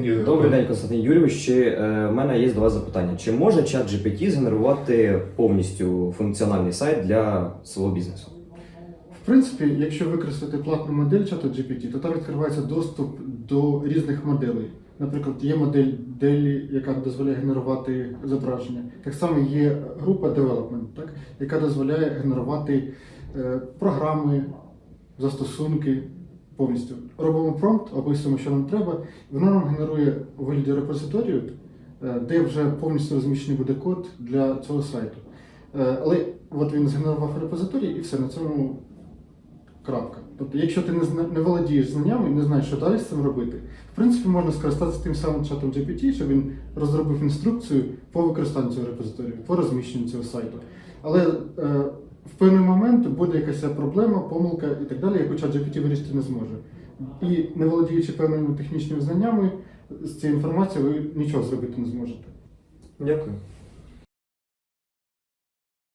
Добрий день, Константин Юрійович. Чи, е, в мене є до вас запитання. Чи може чат GPT згенерувати повністю функціональний сайт для свого бізнесу? В принципі, якщо використати платну модель чату GPT, то там відкривається доступ до різних моделей. Наприклад, є модель DALL-E, яка дозволяє генерувати зображення. Так само є група Development, так, яка дозволяє генерувати е, програми, застосунки повністю. Робимо промпт, описуємо, що нам треба, і воно нам генерує у вигляді репозиторію, е, де вже повністю розміщений буде код для цього сайту. Е, Але от він згенерував репозиторій і все, на цьому крапка. Тобто, якщо ти не, володієш знаннями і не знаєш, що далі з цим робити, в принципі, можна скористатися тим самим чатом GPT, щоб він розробив інструкцію по використанню цього репозиторію, по розміщенню цього сайту. Але е, в певний момент буде якась проблема, помилка і так далі, яку чат вирішити не зможе. І не володіючи певними технічними знаннями, з цією інформацією ви нічого зробити не зможете. Дякую.